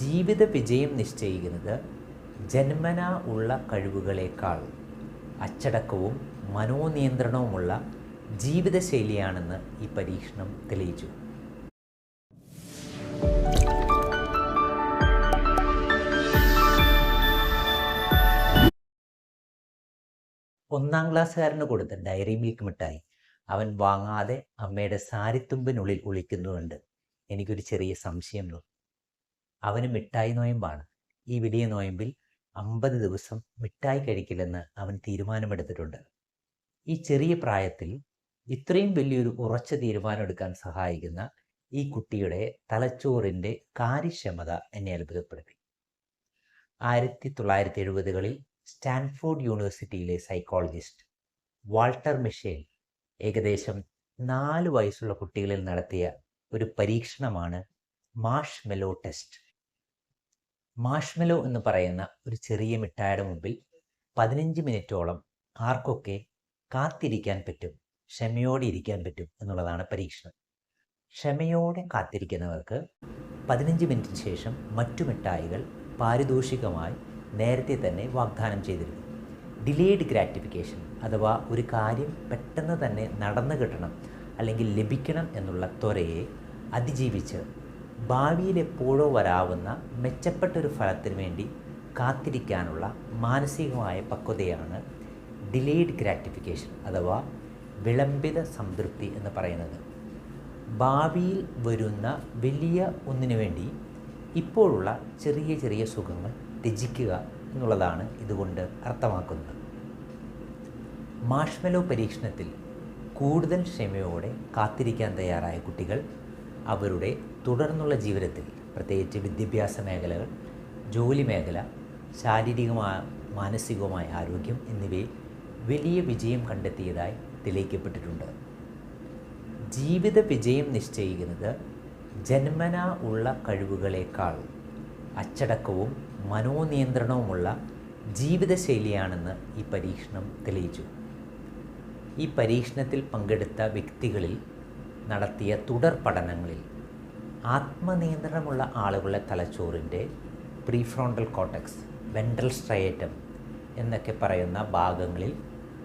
ജീവിത വിജയം നിശ്ചയിക്കുന്നത് ജന്മന ഉള്ള കഴിവുകളേക്കാൾ അച്ചടക്കവും മനോനിയന്ത്രണവുമുള്ള ജീവിതശൈലിയാണെന്ന് ഈ പരീക്ഷണം തെളിയിച്ചു. ഒന്നാം ക്ലാസ്സുകാരന് കൊടുത്ത ഡയറി മിൽക്ക് മിഠായി അവൻ വാങ്ങാതെ അമ്മയുടെ സാരിത്തുമ്പിനുള്ളിൽ ഒളിക്കുന്നുണ്ട്. എനിക്കൊരു ചെറിയ സംശയം തോന്നി അവന് മിഠായി നോയമ്പാണ്. ഈ വലിയ നോയമ്പിൽ അമ്പത് ദിവസം മിഠായി കഴിക്കില്ലെന്ന് അവൻ തീരുമാനമെടുത്തിട്ടുണ്ട്. ഈ ചെറിയ പ്രായത്തിൽ ഇത്രയും വലിയൊരു ഉറച്ച തീരുമാനമെടുക്കാൻ സഹായിക്കുന്ന ഈ കുട്ടിയുടെ തലച്ചോറിന്റെ കാര്യക്ഷമത എന്നെ അത്ഭുതപ്പെടുത്തി. ആയിരത്തി തൊള്ളായിരത്തി എഴുപതുകളിൽ സ്റ്റാൻഫോർഡ് യൂണിവേഴ്സിറ്റിയിലെ സൈക്കോളജിസ്റ്റ് വാൾട്ടർ മിഷേൽ ഏകദേശം നാല് വയസ്സുള്ള കുട്ടികളിൽ നടത്തിയ ഒരു പരീക്ഷണമാണ് മാഷ് മെലോ ടെസ്റ്റ്. മാഷ്മെലോ എന്ന് പറയുന്ന ഒരു ചെറിയ മിഠായിയുടെ മുമ്പിൽ പതിനഞ്ച് മിനിറ്റോളം ആർക്കൊക്കെ കാത്തിരിക്കാൻ പറ്റും ക്ഷമയോടെ ഇരിക്കാൻ പറ്റും എന്നുള്ളതാണ് പരീക്ഷണം. ക്ഷമയോടെ കാത്തിരിക്കുന്നവർക്ക് പതിനഞ്ച് മിനിറ്റിന് ശേഷം മറ്റു മിഠായികൾ പാരിതോഷികമായി നേരത്തെ തന്നെ വാഗ്ദാനം ചെയ്തിരുന്നു. ഡിലേഡ് ഗ്രാറ്റിഫിക്കേഷൻ അഥവാ ഒരു കാര്യം പെട്ടെന്ന് തന്നെ നടന്നു കിട്ടണം അല്ലെങ്കിൽ ലഭിക്കണം എന്നുള്ള ത്വരയെ അതിജീവിച്ച് ഭാവിയിൽ എപ്പോഴോ വരാവുന്ന മെച്ചപ്പെട്ടൊരു ഫലത്തിന് വേണ്ടി കാത്തിരിക്കാനുള്ള മാനസികമായ പക്വതയാണ് ഡിലേഡ് ഗ്രാറ്റിഫിക്കേഷൻ അഥവാ വിളംബിത സംതൃപ്തി എന്ന് പറയുന്നത്. ഭാവിയിൽ വരുന്ന വലിയ ഒന്നിനു വേണ്ടി ഇപ്പോഴുള്ള ചെറിയ ചെറിയ സുഖങ്ങൾ ത്യജിക്കുക എന്നുള്ളതാണ് ഇതുകൊണ്ട് അർത്ഥമാക്കുന്നത്. മാഷ്മെലോ പരീക്ഷണത്തിൽ കൂടുതൽ ക്ഷമയോടെ കാത്തിരിക്കാൻ തയ്യാറായ കുട്ടികൾ അവരുടെ തുടർന്നുള്ള ജീവിതത്തിൽ പ്രത്യേകിച്ച് വിദ്യാഭ്യാസ മേഖലകൾ ജോലി മേഖല ശാരീരികമായ മാനസികവുമായ ആരോഗ്യം എന്നിവയിൽ വലിയ വിജയം കണ്ടെത്തിയതായി തെളിയിക്കപ്പെട്ടിട്ടുണ്ട്. ജീവിത വിജയം നിശ്ചയിക്കുന്നത് ജന്മന ഉള്ള കഴിവുകളേക്കാൾ അച്ചടക്കവും മനോനിയന്ത്രണവുമുള്ള ജീവിതശൈലിയാണെന്ന് ഈ പരീക്ഷണം തെളിയിച്ചു. ഈ പരീക്ഷണത്തിൽ പങ്കെടുത്ത വ്യക്തികളിൽ നടത്തിയ തുടർ പഠനങ്ങളിൽ ആത്മനിയന്ത്രണമുള്ള ആളുകളുടെ തലച്ചോറിന്റെ പ്രീഫ്രോണ്ടൽ കോട്ടക്സ് വെൻട്രൽ സ്ട്രയേറ്റം എന്നൊക്കെ പറയുന്ന ഭാഗങ്ങളിൽ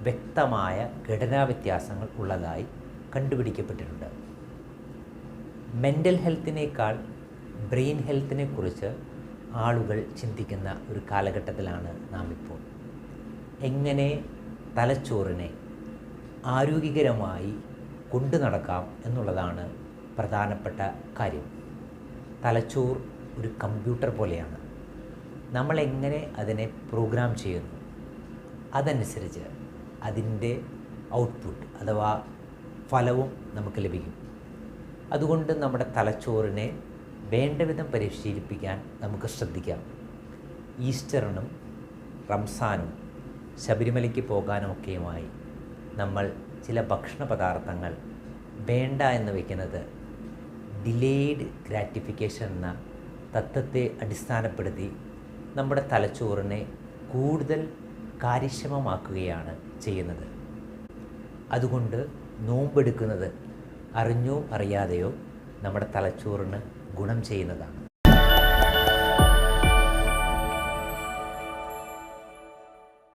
വ്യക്തമായ ഘടനാ വ്യത്യാസങ്ങൾ ഉള്ളതായി കണ്ടുപിടിക്കപ്പെട്ടിട്ടുണ്ട്. മെന്റൽ ഹെൽത്തിനേക്കാൾ ബ്രെയിൻ ഹെൽത്തിനെ കുറിച്ച് ആളുകൾ ചിന്തിക്കുന്ന ഒരു കാലഘട്ടത്തിലാണ് നാം ഇപ്പോൾ എങ്ങനെ തലച്ചോറിനെ ആരോഗ്യകരമായി കൊണ്ടു നടക്കാം എന്നുള്ളതാണ് പ്രധാനപ്പെട്ട കാര്യം. തലച്ചോർ ഒരു കമ്പ്യൂട്ടർ പോലെയാണ്. നമ്മളെങ്ങനെ അതിനെ പ്രോഗ്രാം ചെയ്യുന്നു? അതനുസരിച്ച് അതിന്റെ ഔട്ട്പുട്ട് അഥവാ ഫലവും നമുക്ക് ലഭിക്കും. അതുകൊണ്ട് നമ്മുടെ തലച്ചോറിനെ വേണ്ട വിധം പരിശീലിപ്പിക്കാൻ നമുക്ക് ശ്രദ്ധിക്കാം. ഈസ്റ്ററിനും റംസാനും ശബരിമലയ്ക്ക് പോകാനുമൊക്കെയുമായി നമ്മൾ ചില ഭക്ഷണ പദാർത്ഥങ്ങൾ വേണ്ട എന്ന് വയ്ക്കുന്നത് ഡിലേഡ് ഗ്രാറ്റിഫിക്കേഷൻ എന്ന തത്വത്തെ അടിസ്ഥാനപ്പെടുത്തി നമ്മുടെ തലച്ചോറിനെ കൂടുതൽ കാര്യക്ഷമമാക്കുകയാണ് ചെയ്യുന്നത്. അതുകൊണ്ട് നോമ്പെടുക്കുന്നത് അറിഞ്ഞോ അറിയാതെയോ നമ്മുടെ തലച്ചോറിന് ഗുണം ചെയ്യുന്നതാണ്.